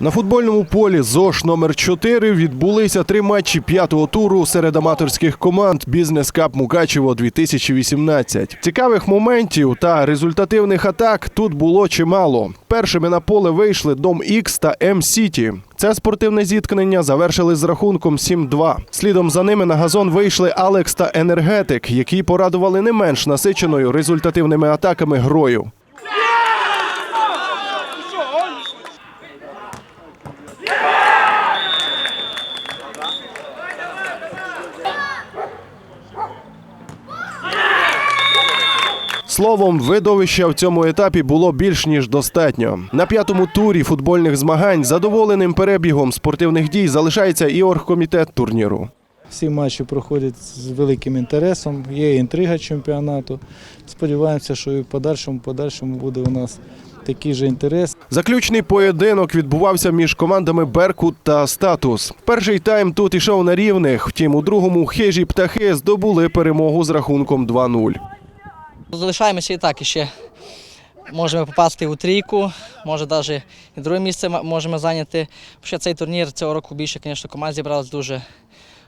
На футбольному полі ЗОШ номер 4 відбулися три матчі п'ятого туру серед аматорських команд Бізнес Кап Мукачево 2018. Цікавих моментів та результативних атак тут було чимало. Першими на поле вийшли Дом Ікс та М Сіті. Це спортивне зіткнення завершили з рахунком 7-2. Слідом за ними на газон вийшли Алекс та Енергетик, які порадували не менш насиченою результативними атаками грою. Словом, видовища в цьому етапі було більш ніж достатньо. На п'ятому турі футбольних змагань задоволеним перебігом спортивних дій залишається і оргкомітет турніру. Всі матчі проходять з великим інтересом, є інтрига чемпіонату. Сподіваємося, що і в подальшому, подальшому буде у нас такий же інтерес. Заключний поєдинок відбувався між командами Беркут та Статус. Перший тайм тут ішов на рівних. Втім, у другому хижі птахи здобули перемогу з рахунком 2-0. Залишаємося і так, і ще можемо попасти у трійку, може навіть і друге місце можемо зайняти. Ще цей турнір цього року більше, звісно, команд зібралось дуже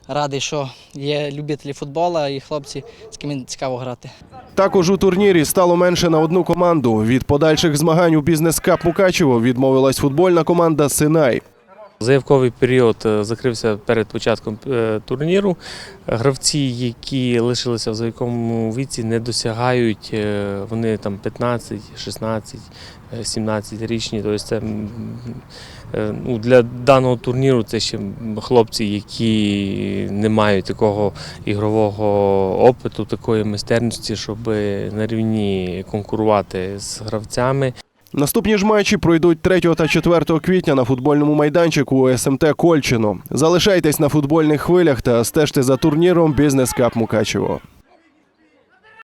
радий, що є любителі футболу і хлопці, з ким цікаво грати. Також у турнірі стало менше на одну команду. Від подальших змагань у бізнес кап Мукачево відмовилась футбольна команда Синай. Заявковий період е, закрився перед початком е, турніру. Гравці, які лишилися в заявковому віці, не досягають, е, вони там 15, 16, е, 17 річні. Тобто це ну, для даного турніру це ще хлопці, які не мають такого ігрового опиту, такої майстерності, щоб на рівні конкурувати з гравцями. Наступні ж матчі пройдуть 3 та 4 квітня на футбольному майданчику СМТ Кольчино. Залишайтесь на футбольних хвилях та стежте за турніром Бізнес Кап Мукачево.